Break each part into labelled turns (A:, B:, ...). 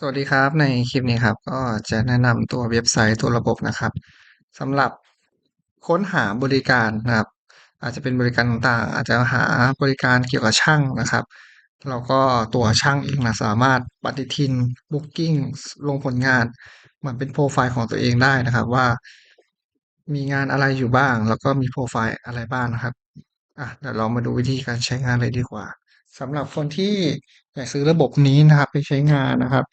A: สวัสดีครับในคลิปนี้ครับ ก็จะแนะนำตัวเว็บไซต์ตัวระบบนะครับสำหรับค้นหาบริการนะครับ อาจจะเป็นบริการต่างๆ อาจจะหาบริการเกี่ยวกับช่างนะครับแล้วก็ตัวช่างเองนะสามารถปฏิทินบุ๊กกิ้งลงผลงานเหมือนเป็นโปรไฟล์ของตัวเองได้นะครับ ว่า มีงานอะไรอยู่บ้าง แล้วก็มีโปรไฟล์อะไรบ้างนะครับอะเดี๋ยวเรามาดูวิธีการใช้งานเลยดีกว่าสำหรับคนที่อยากซื้อระบบนี้นะครับ ไปใช้งานนะครับ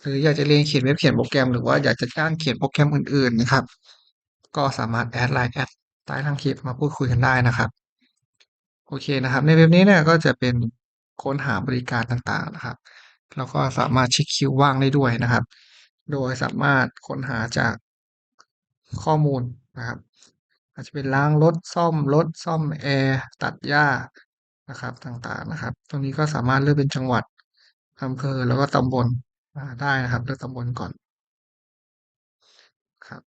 A: หรืออยากจะเรียนเขียนเว็บเขียนโปรแกรมหรือว่าอยากจะจ้างเขียนโปรแกรมอื่นๆนะครับ ก็สามารถแอดไลน์แอดใต้ล่างคลิปมาพูดคุยกันได้นะครับโอเคนะครับ ในเว็บนี้เนี่ยก็จะเป็นค้นหาบริการต่างๆนะครับแล้วก็สามารถเช็คคิวว่างได้ด้วยนะครับ โดยสามารถค้นหาจากข้อมูลนะครับ อาจจะเป็นล้างรถซ่อมรถซ่อมแอร์ตัดหญ้านะครับต่างๆนะครับ ตรงนี้ก็สามารถเลือกเป็นจังหวัดอำเภอแล้วก็ตำบล ได้นะครับเลือกตำบลก่อนครับ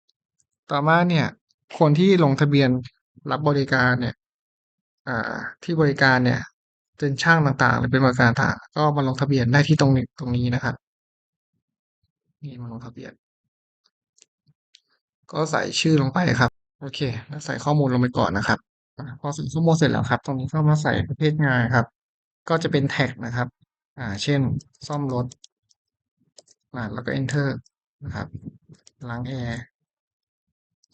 A: ต่อมาเนี่ย คนที่ลงทะเบียนรับบริการเนี่ยอ่าที่บริการเนี่ยเป็นช่างต่างๆหรือเป็นบริการต่างก็มาลงทะเบียนได้ที่ตรงนี้ตรงนี้นะครับนี่มาลงทะเบียน ก็ใส่ชื่อลงไปครับ โอเค แล้วใส่ข้อมูลลงไปก่อนนะครับพอใส่ข้อมูลเสร็จแล้วครับ ตรงนี้ก็มาใส่ประเภทงานครับ ก็จะเป็นแท็กนะครับ อ่า เช่น ซ่อมรถ อ่าแล้วก็ enter นะครับล้างแอร์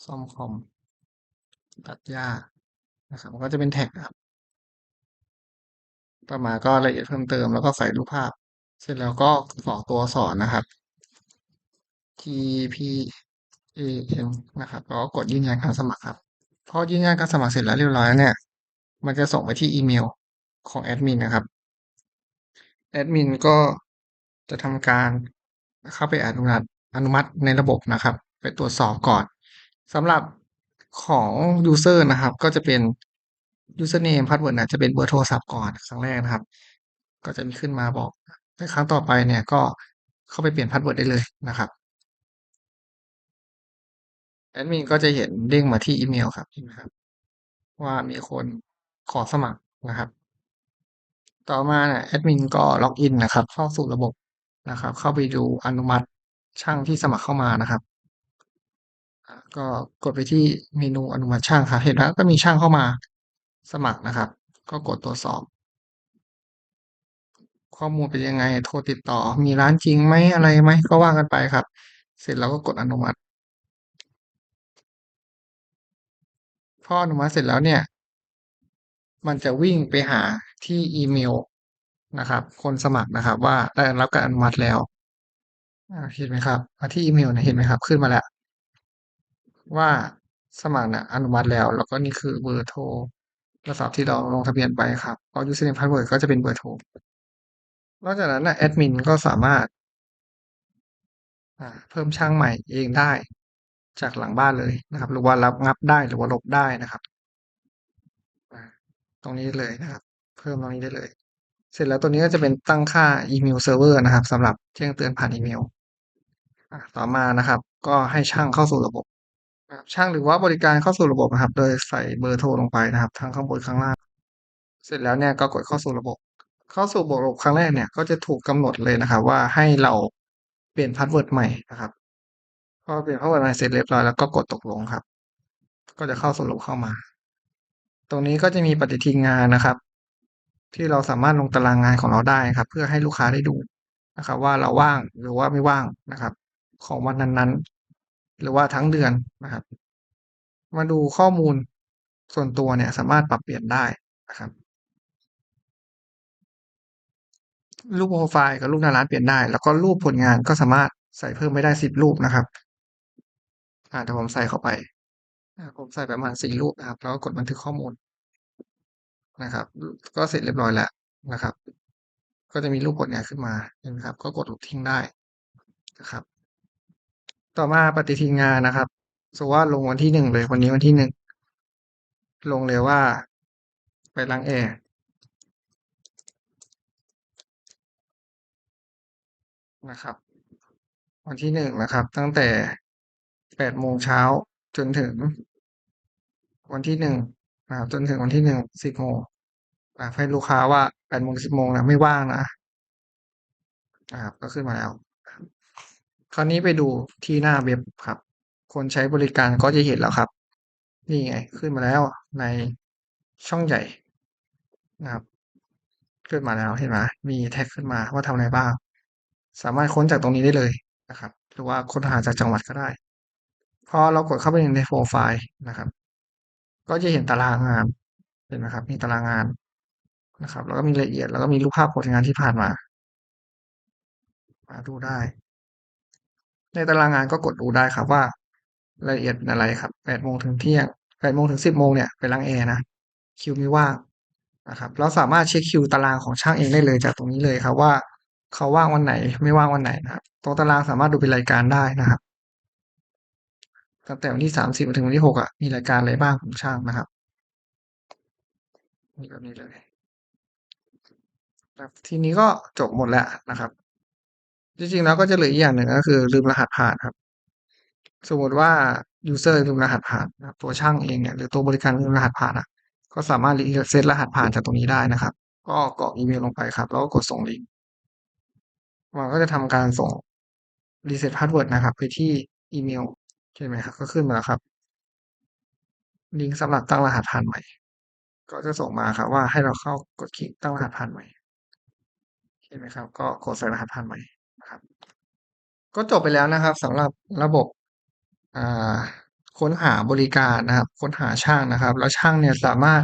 A: ซ่อมคอมตัดหญ้านะครับมันก็จะเป็นแท็กครับต่อมาก็รายละเอียดเพิ่มเติมแล้วก็ใส่รูปภาพ เสร็จแล้วก็กรอตัวสอักษรนะครับ T P A M นะครับแล้วก็กดยืนยันการสมัครครับพอยืนยันการสมัครเสร็จแล้วเรียบร้อยเนี่ย มันจะส่งไปที่อีเมลของแอดมินนะครับแอดมินก็จะทำการ เข้าไปอนุมัติอนุมัติในระบบนะครับ ไปตรวจสอบก่อนสำหรับของ User นะครับ ก็จะเป็น Username Password นะจะเป็นเบอร์โทรศัพท์ก่อนครั้งแรกนะครับ ก็จะมีขึ้นมาบอกในครั้งต่อไปเนี่ยก็เข้าไปเปลี่ยนพาสเวิร์ดได้เลยนะครับแอดมินก็จะเห็นเด้งมาที่อีเมลครับเห็นไหมครับ ว่ามีคนขอสมัครนะครับ ต่อมาเนี่ยแอดมินก็ล็อกอินนะครับ เข้าสู่ระบบ นะครับ เข้าไปดูอนุมัติช่างที่สมัครเข้ามานะครับ ก็กดไปที่เมนูอนุมัติช่างครับเห็นแล้วก็มีช่างเข้ามาสมัครนะครับ ก็กดตรวจสอบ ข้อมูลเป็นยังไงโทรติดต่อ มีร้านจริงไหมอะไรไหมก็ว่ากันไปครับ เสร็จแล้วก็กดอนุมัติพออนุมัติเสร็จแล้วเนี่ย มันจะวิ่งไปหาที่อีเมล นะครับ คนสมัครนะครับ ว่าได้รับการอนุมัติแล้วเห็นไหมครับมาที่อีเมลเนี่ยเห็นไหมครับ ขึ้นมาแล้ว ว่าสมัครนี่ยอนุมัติแล้ว แล้วก็นี่คือเบอร์โทรโทรศัพท์ที่เราลงทะเบียนไปครับพอ username password ก็จะเป็นเบอร์โทรนอกจากนั้นนะแอดมินก็สามารถเพิ่มช่างใหม่เองได้จากหลังบ้านเลยนะครับ หรือว่ารับงับได้หรือว่าลบได้นะครับ ตรงนี้เลยนะครับ เพิ่มตรงนี้ได้เลย เสร็จแล้วตัวนี้ก็จะเป็นตั้งค่าอีเมลเซิร์ฟเวอร์นะครับสำหรับแจ้งเตือนผ่านอีเมลต่อมานะครับ ก็ให้ช่างเข้าสู่ระบบช่างหรือว่าบริการเข้าสู่ระบบนะครับ โดยใส่เบอร์โทรลงไปนะครับ ทั้งข้างบนข้างล่าง เสร็จแล้วเนี่ยก็กดเข้าสู่ระบบ เข้าสู่ระบบครั้งแรกเนี่ยก็จะถูกกำหนดเลยนะครับ ว่าให้เราเปลี่ยนพาสเวิร์ดใหม่นะครับพอเปลี่ยนพาสเวิร์ดใหม่เสร็จเรียบร้อยแล้วก็กดตกลงครับ ก็จะเข้าสู่ระบบเข้ามา ตรงนี้ก็จะมีปฏิทินงานนะครับ ที่เราสามารถลงตารางงานของเราได้ครับ เพื่อให้ลูกค้าได้ดูนะครับ ว่าเราว่างหรือว่าไม่ว่างนะครับ ของวันนั้นๆ หรือว่าทั้งเดือนนะครับ มาดูข้อมูลส่วนตัวเนี่ย สามารถปรับเปลี่ยนได้นะครับรูปโปรไฟล์กับรูปหน้าร้านเปลี่ยนได้ แล้วก็รูปผลงานก็สามารถใส่เพิ่มไม่ได้สิบรูปนะครับอ่าเดี๋ยวผมใส่เข้าไปอ่าผมใส่ประมาณสี่รูปนะครับ แล้วก็กดบันทึกข้อมูล นะครับ ก็เสร็จเรียบร้อยแล้วนะครับ ก็จะมีรูปผลงานขึ้นมาเห็นไหมครับ ก็กดลบทิ้งได้นะครับ ต่อมาปฏิทินงานนะครับสว่าลงวันที่หนึ่งเลยวันนี้วันที่หนึ่งลงเลยว่า ไปล้างแอร์นะครับ วันที่หนึ่งนะครับ ตั้งแต่แปดโมงเช้าจนถึง วันที่หนึ่ง นะครับจนถึงวันที่หนึ่งสิบโมงอ่าให้ลูกค้าว่าแปดโมงสิบโมงนะไม่ว่างนะนะครับก็ขึ้นมาแล้ว คราวนี้ไปดูที่หน้าเว็บครับ คนใช้บริการก็จะเห็นแล้วครับ นี่ไงขึ้นมาแล้วในช่องใหญ่นะครับ ขึ้นมาแล้วเห็นไหมมีแท็กขึ้นมาว่าทำอะไรบ้าง สามารถค้นจากตรงนี้ได้เลยนะครับ หรือว่าค้นหาจากจังหวัดก็ได้พอเรากดเข้าไปในโปรไฟล์นะครับ ก็จะเห็นตารางงานเห็นไหมครับ มีตารางงานนะครับ แล้วก็มีรายละเอียด แล้วก็มีรูปภาพผลงานที่ผ่านมา มาดูได้ ในตารางงานก็กดดูได้ครับว่า รายละเอียดอะไรครับแปดโมงถึงเที่ยงแปดโมงถึงสิบโมงเนี่ยไปล้างแอร์นะ คิวไม่ว่างนะครับ เราสามารถเช็คคิวตารางของช่างเองได้เลยจากตรงนี้เลยครับว่าเขาว่างวันไหน ไม่ว่างวันไหนนะครับ ตรงตารางสามารถดูเป็นรายการได้นะครับ ตั้งแต่วันที่สามสิบถึงวันที่หกอะมีรายการอะไรบ้างของช่างนะครับนี่แบบนี้เลยครับทีนี้ก็จบหมดแล้วนะครับ จริงๆแล้วก็จะเหลืออีกอย่างหนึ่งก็คือ ลืมรหัสผ่านครับ สมมติว่า user ลืมรหัสผ่านนะตัวช่างเองเนี่ยหรือตัวบริการลืมรหัสผ่านอะ ก็สามารถรีเซ็ตรหัสผ่านจากตรงนี้ได้นะครับ ก็กรอกอีเมลลงไปครับ แล้วก็กดส่งลิงก์มันก็จะทำการส่งรีเซ็ตพาสเวิร์ดนะครับ ไปที่อีเมล ใช่ไหมครับ ก็ขึ้นมาครับ ลิงก์สำหรับตั้งรหัสผ่านใหม่ ก็จะส่งมาครับว่าให้เราเข้ากดคลิกตั้งรหัสผ่านใหม่เห็นไหมครับ ก็กดใส่รหัสผ่านใหม่นะครับ ก็จบไปแล้วนะครับสำหรับระบบค้นหาบริการนะครับ ค้นหาช่างนะครับ แล้วช่างเนี่ยสามารถ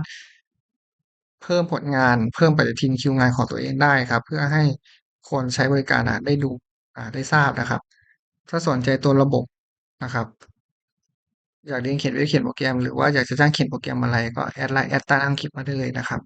A: เพิ่มผลงานเพิ่มปฏิทินคิวงานของตัวเองได้ครับ เพื่อให้คนใช้บริการได้ดูได้ทราบนะครับ ถ้าสนใจตัวระบบ นะครับ อยากเรียนเขียนเว็บเขียนโปรแกรม หรือว่าอยากจะจ้างเขียนโปรแกรมอะไรก็แอดไลน์แอดใต้ล่างคลิปมาได้เลยนะครับ